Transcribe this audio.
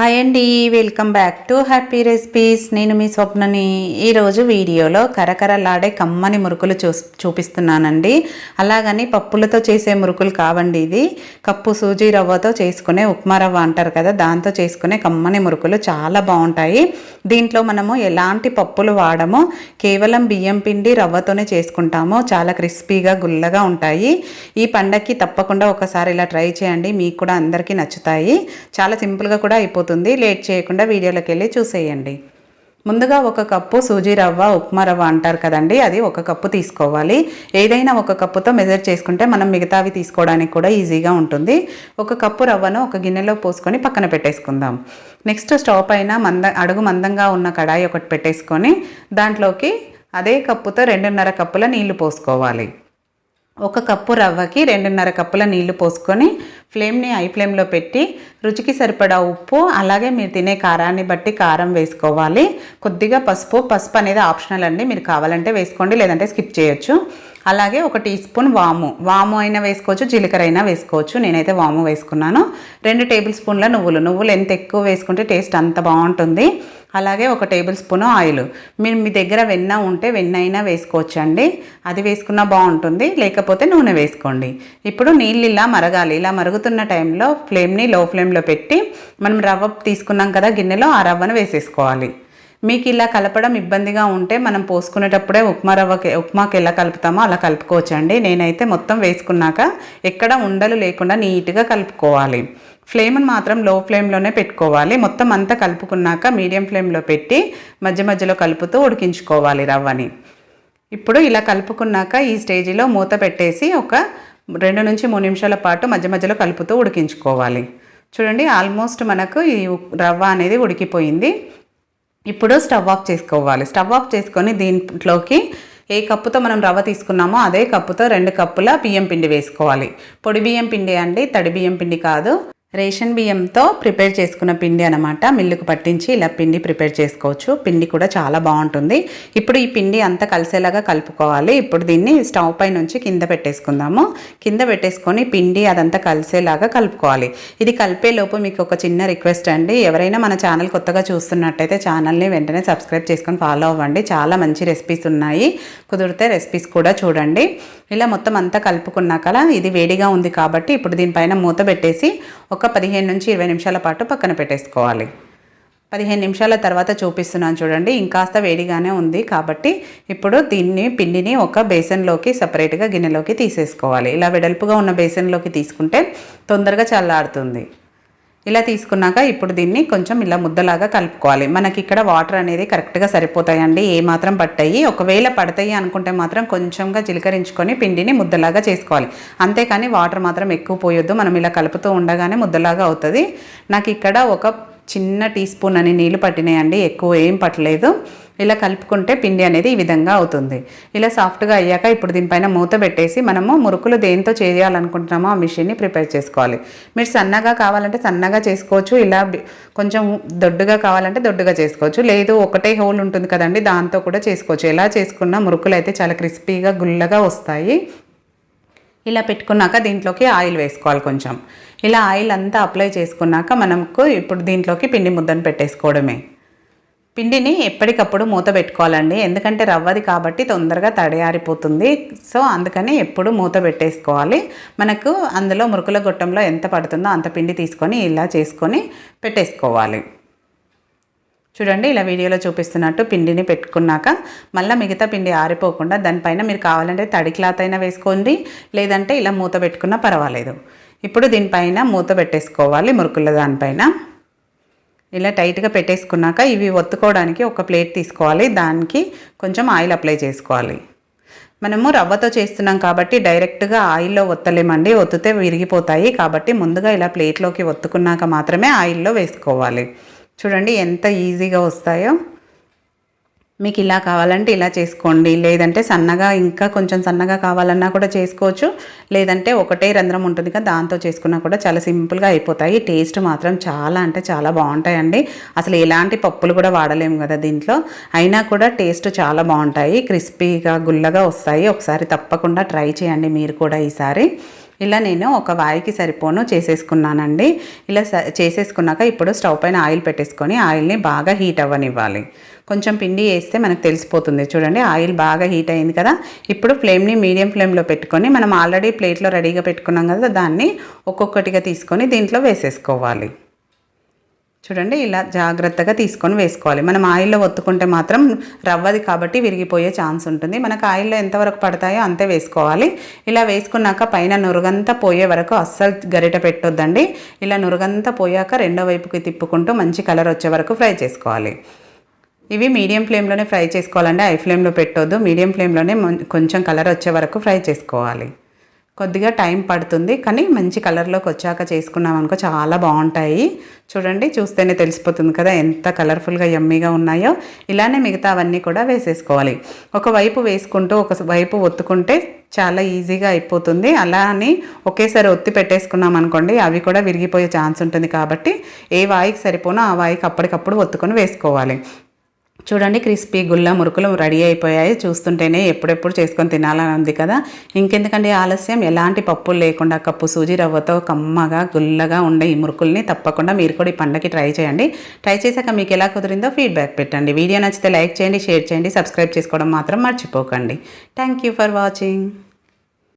Hi అండి welcome back to happy recipes నేను మీ స్వప్నని ఈరోజు వీడియోలో కరకరలాడే కమ్మని మురుకులు చూ చూపిస్తున్నానండి. అలాగని పప్పులతో చేసే మురుకులు కావండి ఇది. కప్పు సూజీ రవ్వతో చేసుకునే ఉప్మా రవ్వ అంటారు కదా దాంతో చేసుకునే కమ్మని మురుకులు చాలా బాగుంటాయి. దీంట్లో మనము ఎలాంటి పప్పులు వాడమో కేవలం బియ్యం పిండి రవ్వతోనే చేసుకుంటాము. చాలా క్రిస్పీగా గుల్లగా ఉంటాయి. ఈ పండక్కి తప్పకుండా ఒకసారి ఇలా ట్రై చేయండి. మీకు కూడా అందరికీ నచ్చుతాయి. చాలా సింపుల్గా కూడా అయిపోతుంది. లేట్ చేయకుండా వీడియోలోకి వెళ్ళి చూసేయండి. ముందుగా ఒక కప్పు సూజీ రవ్వ ఉప్మా రవ్వ అంటారు కదండి. అది ఒక కప్పు తీసుకోవాలి. ఏదైనా ఒక కప్పుతో మెజర్ చేసుకుంటే మనం మిగతావి తీసుకోవడానికి కూడా ఈజీగా ఉంటుంది. ఒక కప్పు రవ్వను ఒక గిన్నెలో పోసుకొని పక్కన పెట్టేసుకుందాం. నెక్స్ట్ స్టవ్ పైన మంద అడుగు మందంగా ఉన్న కడాయి ఒకటి పెట్టేసుకొని దాంట్లోకి అదే కప్పుతో రెండున్నర కప్పుల నీళ్ళు పోసుకోవాలి. ఒక కప్పు రవ్వకి రెండున్నర కప్పుల నీళ్ళు పోసుకొని ఫ్లేమ్ని ఐ ఫ్లేమ్లో పెట్టి రుచికి సరిపడా ఉప్పు అలాగే మీరు తినే కారాన్ని బట్టి కారం వేసుకోవాలి. కొద్దిగా పసుపు పసుపు అనేది ఆప్షనల్ అండి. మీరు కావాలంటే వేసుకోండి లేదంటే స్కిప్ చేయొచ్చు. అలాగే ఒక టీ స్పూన్ వాము. వాము అయినా వేసుకోవచ్చు జీలకర్ర అయినా వేసుకోవచ్చు. నేనైతే వాము వేసుకున్నాను. రెండు టేబుల్ స్పూన్ల నువ్వులు. నువ్వులు ఎంత ఎక్కువ వేసుకుంటే టేస్ట్ అంత బాగుంటుంది. అలాగే ఒక టేబుల్ స్పూన్ ఆయిల్. మీరు మీ దగ్గర వెన్న ఉంటే వెన్న అయినా వేసుకోవచ్చండి. అది వేసుకున్నా బాగుంటుంది. లేకపోతే నూనె వేసుకోండి. ఇప్పుడు నీళ్ళు ఇలా మరగాలి. ఇలా మరుగుతున్న టైంలో ఫ్లేమ్ని లో ఫ్లేమ్లో పెట్టి మనం రవ్వ తీసుకున్నాం కదా గిన్నెలో ఆ రవ్వను వేసేసుకోవాలి. మీకు ఇలా కలపడం ఇబ్బందిగా ఉంటే మనం పోసుకునేటప్పుడే ఉప్మా రవ్వకి ఉప్మాకి ఎలా కలుపుతామో అలా కలుపుకోవచ్చండి. నేనైతే మొత్తం వేసుకున్నాక ఎక్కడ ఉండలు లేకుండా నీట్గా కలుపుకోవాలి. ఫ్లేమ్ని మాత్రం లో ఫ్లేమ్లోనే పెట్టుకోవాలి. మొత్తం అంతా కలుపుకున్నాక మీడియం ఫ్లేమ్లో పెట్టి మధ్య మధ్యలో కలుపుతూ ఉడికించుకోవాలి రవ్వని. ఇప్పుడు ఇలా కలుపుకున్నాక ఈ స్టేజిలో మూత పెట్టేసి ఒక రెండు నుంచి మూడు నిమిషాల పాటు మధ్య మధ్యలో కలుపుతూ ఉడికించుకోవాలి. చూడండి ఆల్మోస్ట్ మనకు ఈ రవ్వ అనేది ఉడికిపోయింది. ఇప్పుడు స్టవ్ ఆఫ్ చేసుకోవాలి. స్టవ్ ఆఫ్ చేసుకొని దీంట్లోకి ఏ కప్పుతో మనం రవ్వ తీసుకున్నామో అదే కప్పుతో రెండు కప్పుల బియ్యం పిండి వేసుకోవాలి. పొడి బియ్యం పిండి అండి తడి బియ్యం పిండి కాదు. రేషన్ బియ్యంతో ప్రిపేర్ చేసుకున్న పిండి అనమాట మిల్లుకు పట్టించి ఇలా పిండి ప్రిపేర్ చేసుకోవచ్చు. పిండి కూడా చాలా బాగుంటుంది. ఇప్పుడు ఈ పిండి అంతా కలిసేలాగా కలుపుకోవాలి. ఇప్పుడు దీన్ని స్టవ్ పై నుంచి కింద పెట్టేసుకుందాము. కింద పెట్టేసుకొని పిండి అదంతా కలిసేలాగా కలుపుకోవాలి. ఇది కలిపేలోపు మీకు ఒక చిన్న రిక్వెస్ట్ అండి. ఎవరైనా మన ఛానల్ కొత్తగా చూస్తున్నట్టయితే ఛానల్ని వెంటనే సబ్స్క్రైబ్ చేసుకొని ఫాలో అవ్వండి. చాలా మంచి రెసిపీస్ ఉన్నాయి. కుదిరితే రెసిపీస్ కూడా చూడండి. ఇలా మొత్తం అంతా కలుపుకున్నాక ఇది వేడిగా ఉంది కాబట్టి ఇప్పుడు దీనిపైన మూత పెట్టేసి ఒక ఒక పదిహేను నుంచి ఇరవై నిమిషాల పాటు పక్కన పెట్టేసుకోవాలి. పదిహేను నిమిషాల తర్వాత చూపిస్తున్నాను చూడండి. ఇంకాస్త వేడిగానే ఉంది కాబట్టి ఇప్పుడు దీన్ని పిండిని ఒక బేసన్లోకి సపరేట్గా గిన్నెలోకి తీసేసుకోవాలి. ఇలా వెడల్పుగా ఉన్న బేసన్లోకి తీసుకుంటే తొందరగా చల్లారుతుంది. ఇలా తీసుకున్నాక ఇప్పుడు దీన్ని కొంచెం ఇలా ముద్దలాగా కలుపుకోవాలి. మనకి ఇక్కడ వాటర్ అనేది కరెక్ట్గా సరిపోతాయండి. ఏ మాత్రం పట్టాయి. ఒకవేళ పడతాయి అనుకుంటే మాత్రం కొంచెంగా చిలకరించుకొని పిండిని ముద్దలాగా చేసుకోవాలి. అంతేకాని వాటర్ మాత్రం ఎక్కువ పోయొద్దు. మనం ఇలా కలుపుతూ ఉండగానే ముద్దలాగా అవుతుంది. నాకు ఇక్కడ ఒక చిన్న టీ స్పూన్ అని నీళ్ళు పట్టినాయండి. ఎక్కువ ఏం పట్టలేదు. ఇలా కలుపుకుంటే పిండి అనేది ఈ విధంగా అవుతుంది. ఇలా సాఫ్ట్గా అయ్యాక ఇప్పుడు దీనిపైన మూత పెట్టేసి మనము మురుకులు దేంతో చేయాలనుకుంటున్నామో ఆ మిషన్ని ప్రిపేర్ చేసుకోవాలి. మీరు సన్నగా కావాలంటే సన్నగా చేసుకోవచ్చు ఇలా కొంచెం దొడ్డుగా కావాలంటే దొడ్డుగా చేసుకోవచ్చు. లేదు ఒకటే హోల్ ఉంటుంది కదండి దాంతో కూడా చేసుకోవచ్చు. ఎలా చేసుకున్నా మురుకులు అయితే చాలా క్రిస్పీగా గుల్లగా వస్తాయి. ఇలా పెట్టుకున్నాక దీంట్లోకి ఆయిల్ వేసుకోవాలి కొంచెం. ఇలా ఆయిల్ అంతా అప్లై చేసుకున్నాక మనకు ఇప్పుడు దీంట్లోకి పిండి ముద్దను పెట్టేసుకోవడమే. పిండిని ఎప్పటికప్పుడు మూత పెట్టుకోవాలండి. ఎందుకంటే రవ్వది కాబట్టి తొందరగా తడియారిపోతుంది. సో అందుకని ఎప్పుడు మూత పెట్టేసుకోవాలి. మనకు అందులో మురుకుల గొట్టంలో ఎంత పడుతుందో అంత పిండి తీసుకొని ఇలా చేసుకొని పెట్టేసుకోవాలి. చూడండి ఇలా వీడియోలో చూపిస్తున్నట్టు పిండిని పెట్టుకున్నాక మళ్ళీ మిగతా పిండి ఆరిపోకుండా దానిపైన మీరు కావాలంటే తడి క్లాత్ అయినా వేసుకోండి. లేదంటే ఇలా మూత పెట్టుకున్నా పర్వాలేదు. ఇప్పుడు దీనిపైన మూత పెట్టేసుకోవాలి మురుకుల దానిపైన. ఇలా టైట్గా పెట్టేసుకున్నాక ఇవి ఒత్తుకోవడానికి ఒక ప్లేట్ తీసుకోవాలి. దానికి కొంచెం ఆయిల్ అప్లై చేసుకోవాలి. మనము రవ్వతో చేస్తున్నాం కాబట్టి డైరెక్ట్గా ఆయిల్లో ఒత్తలేమండి. ఒత్తితే విరిగిపోతాయి కాబట్టి ముందుగా ఇలా ప్లేట్లోకి ఒత్తుకున్నాక మాత్రమే ఆయిల్లో వేసుకోవాలి. చూడండి ఎంత ఈజీగా వస్తాయో. మీకు ఇలా కావాలంటే ఇలా చేసుకోండి. లేదంటే సన్నగా ఇంకా కొంచెం సన్నగా కావాలన్నా కూడా చేసుకోవచ్చు. లేదంటే ఒకటే రంధ్రం ఉంటుంది కదా దాంతో చేసుకున్నా కూడా చాలా సింపుల్గా అయిపోతాయి. టేస్ట్ మాత్రం చాలా అంటే చాలా బాగుంటాయండి. అసలు ఎలాంటి పప్పులు కూడా వాడలేము కదా దీంట్లో. అయినా కూడా టేస్ట్ చాలా బాగుంటాయి. క్రిస్పీగా గుల్లగా వస్తాయి. ఒకసారి తప్పకుండా ట్రై చేయండి మీరు కూడా ఈసారి. ఇలా నేను ఒక వాయికి సరిపోను చేసేసుకున్నానండి. ఇలా స- చేసేసుకున్నాక ఇప్పుడు స్టవ్ పైన ఆయిల్ పెట్టేసుకొని ఆయిల్ని బాగా హీట్ అవ్వనివ్వాలి. కొంచెం పిండి వేస్తే మనకు తెలిసిపోతుంది. చూడండి ఆయిల్ బాగా హీట్ అయింది కదా. ఇప్పుడు ఫ్లేమ్ని మీడియం ఫ్లేమ్లో పెట్టుకొని మనం ఆల్రెడీ ప్లేట్లో రెడీగా పెట్టుకున్నాం కదా దాన్ని ఒక్కొక్కటిగా తీసుకొని దీంట్లో వేసేసుకోవాలి. చూడండి ఇలా జాగ్రత్తగా తీసుకొని వేసుకోవాలి. మనం ఆయిల్లో ఒత్తుకుంటే మాత్రం రవ్వది కాబట్టి విరిగిపోయే ఛాన్స్ ఉంటుంది. మనకు ఆయిల్లో ఎంతవరకు పడతాయో అంతే వేసుకోవాలి. ఇలా వేసుకున్నాక పైన నురుగంతా పోయే వరకు అస్సలు గరిట పెట్టొద్దండి. ఇలా నురుగంతా పోయాక రెండో వైపుకి తిప్పుకుంటూ మంచి కలర్ వచ్చే వరకు ఫ్రై చేసుకోవాలి. ఇవి మీడియం ఫ్లేమ్లోనే ఫ్రై చేసుకోవాలండి. హై ఫ్లేమ్లో పెట్టొద్దు. మీడియం ఫ్లేమ్లోనే కొంచెం కలర్ వచ్చే వరకు ఫ్రై చేసుకోవాలి. కొద్దిగా టైం పడుతుంది కానీ మంచి కలర్లోకి వచ్చాక చేసుకున్నాం అనుకో చాలా బాగుంటాయి. చూడండి చూస్తేనే తెలిసిపోతుంది కదా ఎంత కలర్ఫుల్గా యమ్మీగా ఉన్నాయో. ఇలానే మిగతా అవన్నీ కూడా వేసేసుకోవాలి. ఒకవైపు వేసుకుంటూ ఒక వైపు ఒత్తుకుంటే చాలా ఈజీగా అయిపోతుంది. అలా అని ఒకేసారి ఒత్తి పెట్టేసుకున్నాం అనుకోండి అవి కూడా విరిగిపోయే ఛాన్స్ ఉంటుంది కాబట్టి ఏ వాయికి సరిపోనో ఆ వాయికి అప్పటికప్పుడు ఒత్తుకొని వేసుకోవాలి. చూడండి క్రిస్పీ గుల్ల మురుకులు రెడీ అయిపోయాయి. చూస్తుంటేనే ఎప్పుడెప్పుడు చేసుకొని తినాలని ఉంది కదా. ఇంకెందుకంటే ఆలస్యం? ఎలాంటి పప్పులు లేకుండా కప్పు సూజీ రవ్వతో కమ్మగా గుల్లగా ఉండే ఈ మురుకుల్ని తప్పకుండా మీరు కూడా ఈ పండగకి ట్రై చేయండి. ట్రై చేశాక మీకు ఎలా కుదిరిందో ఫీడ్బ్యాక్ పెట్టండి. వీడియో నచ్చితే లైక్ చేయండి షేర్ చేయండి సబ్స్క్రైబ్ చేసుకోవడం మాత్రం మర్చిపోకండి. Thank you for watching.